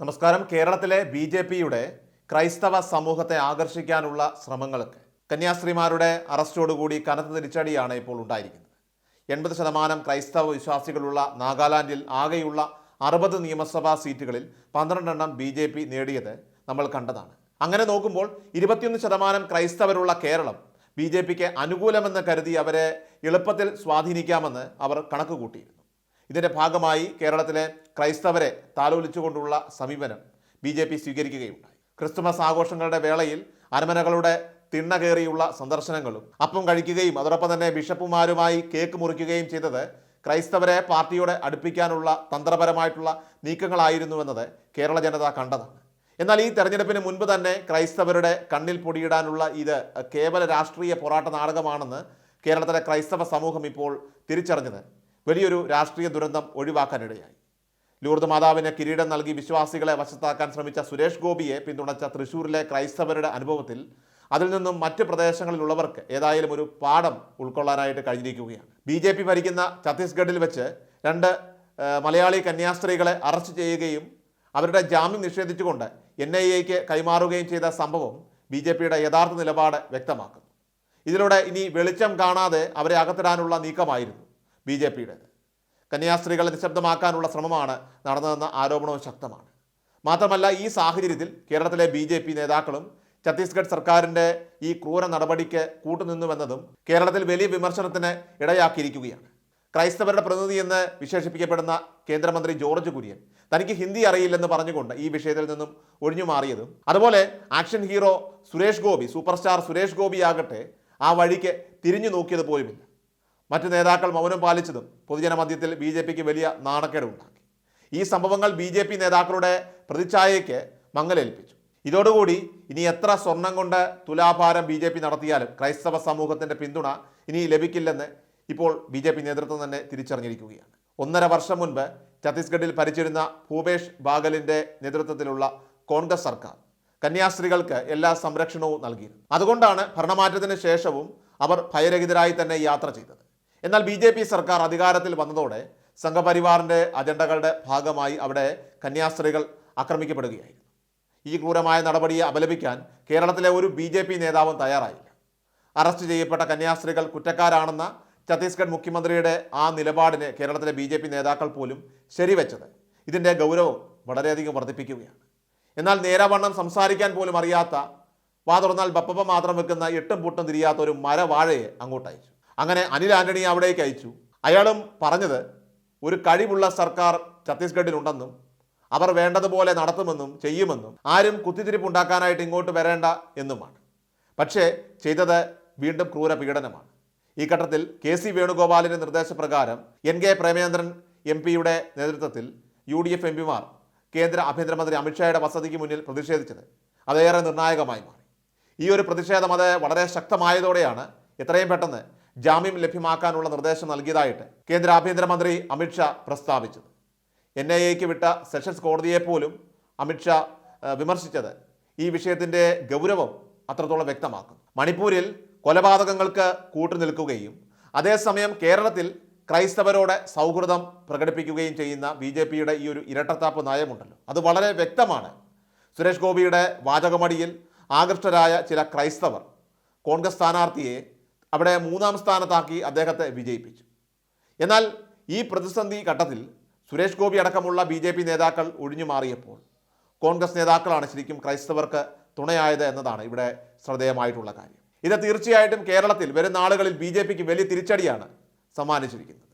നമസ്കാരം. കേരളത്തിലെ B J പിയുടെ ക്രൈസ്തവ സമൂഹത്തെ ആകർഷിക്കാനുള്ള ശ്രമങ്ങൾക്ക് കന്യാസ്ത്രീമാരുടെ അറസ്റ്റോടുകൂടി കനത്ത തിരിച്ചടിയാണ് ഇപ്പോൾ ഉണ്ടായിരിക്കുന്നത്. എൺപത് ശതമാനം ക്രൈസ്തവ വിശ്വാസികളുള്ള നാഗാലാൻഡിൽ ആകെയുള്ള അറുപത് നിയമസഭാ സീറ്റുകളിൽ പന്ത്രണ്ടെണ്ണം ബി ജെ പി നേടിയത് നമ്മൾ കണ്ടതാണ്. അങ്ങനെ നോക്കുമ്പോൾ ഇരുപത്തിയൊന്ന് ശതമാനം ക്രൈസ്തവരുള്ള കേരളം ബി ജെ പിക്ക് അനുകൂലമെന്ന് കരുതി അവരെ എളുപ്പത്തിൽ സ്വാധീനിക്കാമെന്ന് അവർ കണക്ക് കൂട്ടിയിരുന്നു ഇതിന്റെ ഭാഗമായി കേരളത്തിലെ ക്രൈസ്തവരെ താലോലിച്ചുകൊണ്ടുള്ള സമീപനം ബി ജെ പി സ്വീകരിക്കുകയുണ്ടായി. ക്രിസ്തുമസ് ആഘോഷങ്ങളുടെ വേളയിൽ അരമനകളുടെ തിണ്ണ കയറിയുള്ള സന്ദർശനങ്ങളും അപ്പം കഴിക്കുകയും അതോടൊപ്പം തന്നെ ബിഷപ്പുമാരുമായി കേക്ക് മുറിക്കുകയും ചെയ്തത് ക്രൈസ്തവരെ പാർട്ടിയോടെ അടുപ്പിക്കാനുള്ള തന്ത്രപരമായിട്ടുള്ള നീക്കങ്ങളായിരുന്നുവെന്നത് കേരള ജനത കണ്ടതാണ്. എന്നാൽ ഈ തെരഞ്ഞെടുപ്പിന് മുൻപ് തന്നെ ക്രൈസ്തവരുടെ കണ്ണിൽ പൊടിയിടാനുള്ള ഇത് കേവല രാഷ്ട്രീയ പോരാട്ട നാടകമാണെന്ന് കേരളത്തിലെ ക്രൈസ്തവ സമൂഹം ഇപ്പോൾ തിരിച്ചറിഞ്ഞത്. വലിയൊരു രാഷ്ട്രീയ ദുരന്തം ഒഴിവാക്കാനിടയായി. ലൂർദ് മാതാവിന് കിരീടം നൽകി വിശ്വാസികളെ വശത്താക്കാൻ ശ്രമിച്ച സുരേഷ് ഗോപിയെ പിന്തുണച്ച തൃശൂരിലെ ക്രൈസ്തവരുടെ അനുഭവത്തിൽ അതിൽ നിന്നും മറ്റ് പ്രദേശങ്ങളിലുള്ളവർക്ക് ഏതായാലും ഒരു പാഠം ഉൾക്കൊള്ളാനായിട്ട് കഴിഞ്ഞിരിക്കുകയാണ്. ബി ജെ പി ഭരിക്കുന്ന ഛത്തീസ്ഗഡിൽ വെച്ച് രണ്ട് മലയാളി കന്യാസ്ത്രീകളെ അറസ്റ്റ് ചെയ്യുകയും അവരുടെ ജാമ്യം നിഷേധിച്ചുകൊണ്ട് എൻ ഐ എക്ക് കൈമാറുകയും ചെയ്ത സംഭവം ബി ജെ പിയുടെ യഥാർത്ഥ നിലപാട് വ്യക്തമാക്കുന്നു. ഇതിലൂടെ ഇനി വെളിച്ചം കാണാതെ അവരെ അകത്തിടാനുള്ള നീക്കമായിരുന്നു. ബി ജെ പിയുടേത്. കന്യാസ്ത്രീകളെ നിശബ്ദമാക്കാനുള്ള ശ്രമമാണ് നടന്നതെന്ന ആരോപണവും ശക്തമാണ്. മാത്രമല്ല ഈ സാഹചര്യത്തിൽ കേരളത്തിലെ ബി ജെ പി നേതാക്കളും ഛത്തീസ്ഗഡ് സർക്കാരിന്റെ ഈ ക്രൂര നടപടിക്ക് കൂട്ടുനിന്നുവെന്നതും കേരളത്തിൽ വലിയ വിമർശനത്തിന് ഇടയാക്കിയിരിക്കുകയാണ്. ക്രൈസ്തവരുടെ പ്രതിനിധി എന്ന് വിശേഷിപ്പിക്കപ്പെടുന്ന കേന്ദ്രമന്ത്രി ജോർജ് കുര്യൻ തനിക്ക് ഹിന്ദി അറിയില്ലെന്ന് പറഞ്ഞുകൊണ്ട് ഈ വിഷയത്തിൽ നിന്നും ഒഴിഞ്ഞു മാറിയതും അതുപോലെ action hero Suresh Gopi super star Suresh Gopi ആകട്ടെ ആ വഴിക്ക് തിരിഞ്ഞു നോക്കിയത് പോലുമില്ല. മറ്റു നേതാക്കൾ മൗനം പാലിച്ചതും പൊതുജനമധ്യത്തിൽ ബി ജെ പിക്ക് വലിയ നാണക്കേടുണ്ടാക്കി ഈ സംഭവങ്ങൾ ബി ജെ പി നേതാക്കളുടെ പ്രതിച്ഛായയ്ക്ക് മങ്ങലേൽപ്പിച്ചു. ഇതോടുകൂടി ഇനി എത്ര സ്വർണം കൊണ്ട് തുലാഭാരം ബി ജെ പി നടത്തിയാലും ക്രൈസ്തവ സമൂഹത്തിന്റെ പിന്തുണ ഇനി ലഭിക്കില്ലെന്ന് ഇപ്പോൾ ബി ജെ പി നേതൃത്വം തന്നെ തിരിച്ചറിഞ്ഞിരിക്കുകയാണ്. ഒന്നര വർഷം മുൻപ് ഛത്തീസ്ഗഡിൽ ഭരിച്ചിരുന്ന ഭൂപേഷ് ബാഗലിന്റെ നേതൃത്വത്തിലുള്ള കോൺഗ്രസ് സർക്കാർ കന്യാസ്ത്രീകൾക്ക് എല്ലാ സംരക്ഷണവും നൽകിയിരുന്നു. അതുകൊണ്ടാണ് ഭരണമാറ്റത്തിന് ശേഷവും അവർ ഭയരഹിതരായി തന്നെ യാത്ര ചെയ്തത്. എന്നാൽ ബി ജെ പി സർക്കാർ അധികാരത്തിൽ വന്നതോടെ സംഘപരിവാറിന്റെ അജണ്ടകളുടെ ഭാഗമായി അവിടെ കന്യാസ്ത്രീകൾ ആക്രമിക്കപ്പെടുകയായിരുന്നു. ഈ ക്രൂരമായ നടപടിയെ അപലപിക്കാൻ കേരളത്തിലെ ഒരു ബി ജെ പി നേതാവും തയ്യാറായില്ല. അറസ്റ്റ് ചെയ്യപ്പെട്ട കന്യാസ്ത്രീകൾ കുറ്റക്കാരാണെന്ന ഛത്തീസ്ഗഡ് മുഖ്യമന്ത്രിയുടെ ആ നിലപാടിനെ കേരളത്തിലെ ബി ജെ പി നേതാക്കൾ പോലും ശരിവെച്ചത് ഇതിന്റെ ഗൗരവം വളരെയധികം വർദ്ധിപ്പിക്കുകയാണ്. എന്നാൽ നേരവണ്ണം സംസാരിക്കാൻ പോലും അറിയാത്ത വാ തുറന്നാൽ ബപ്പപ്പ മാത്രം വെക്കുന്ന എട്ടും പൂട്ടും തിരിയാത്ത ഒരു മരവാഴയെ അങ്ങോട്ട് അയച്ചു അങ്ങനെ അനിൽ ആന്റണി അവിടേക്ക് അയച്ചു. അയാളും പറഞ്ഞത് ഒരു കഴിവുള്ള സർക്കാർ ഛത്തീസ്ഗഡിലുണ്ടെന്നും അവർ വേണ്ടതുപോലെ നടത്തുമെന്നും ചെയ്യുമെന്നും ആരും കുത്തിത്തിരിപ്പുണ്ടാക്കാനായിട്ട് ഇങ്ങോട്ട് വരേണ്ട എന്നുമാണ്. പക്ഷേ ചെയ്തത് വീണ്ടും ക്രൂര പീഡനമാണ്. ഈ ഘട്ടത്തിൽ കെ സി വേണുഗോപാലിന്റെ നിർദ്ദേശപ്രകാരം എൻ കെ പ്രേമചന്ദ്രൻ എം പിയുടെ നേതൃത്വത്തിൽ യു ഡി എഫ് എം പിമാർ കേന്ദ്ര ആഭ്യന്തരമന്ത്രി അമിത്ഷായുടെ വസതിക്ക് മുന്നിൽ പ്രതിഷേധിച്ചത് അതേറെ നിർണായകമായി മാറി. ഈ ഒരു പ്രതിഷേധം അത് വളരെ ശക്തമായതോടെയാണ് എത്രയും പെട്ടെന്ന് ജാമ്യം ലഭ്യമാക്കാനുള്ള നിർദ്ദേശം നൽകിയതായിട്ട് കേന്ദ്ര ആഭ്യന്തരമന്ത്രി അമിത്ഷാ പ്രസ്താവിച്ചത് എൻ ഐ എക്ക് വിട്ട സെഷൻസ് കോടതിയെ പോലും അമിത്ഷാ വിമർശിച്ചത് ഈ വിഷയത്തിന്റെ ഗൗരവം അത്രത്തോളം വ്യക്തമാക്കും മണിപ്പൂരിൽ കൊലപാതകങ്ങൾക്ക് കൂട്ടുനിൽക്കുകയും അതേസമയം കേരളത്തിൽ ക്രൈസ്തവരോട് സൗഹൃദം പ്രകടിപ്പിക്കുകയും ചെയ്യുന്ന ബി ജെ പിയുടെ ഈ ഒരു ഇരട്ടത്താപ്പ് നയമുണ്ടല്ലോ. അത് വളരെ വ്യക്തമാണ്. സുരേഷ് ഗോപിയുടെ വാചകമടിയിൽ ആകൃഷ്ടരായ ചില ക്രൈസ്തവർ കോൺഗ്രസ് സ്ഥാനാർത്ഥിയെ അവിടെ മൂന്നാം സ്ഥാനത്താക്കി അദ്ദേഹത്തെ വിജയിപ്പിച്ചു. എന്നാൽ ഈ പ്രതിസന്ധി ഘട്ടത്തിൽ സുരേഷ് ഗോപി അടക്കമുള്ള ബി ജെ പി നേതാക്കൾ ഒഴിഞ്ഞു മാറിയപ്പോൾ കോൺഗ്രസ് നേതാക്കളാണ് ശരിക്കും ക്രൈസ്തവർക്ക് തുണയായത് എന്നതാണ് ഇവിടെ ശ്രദ്ധേയമായിട്ടുള്ള കാര്യം. ഇത് തീർച്ചയായിട്ടും കേരളത്തിൽ വരും നാളുകളിൽ ബി വലിയ തിരിച്ചടിയാണ് സമ്മാനിച്ചിരിക്കുന്നത്.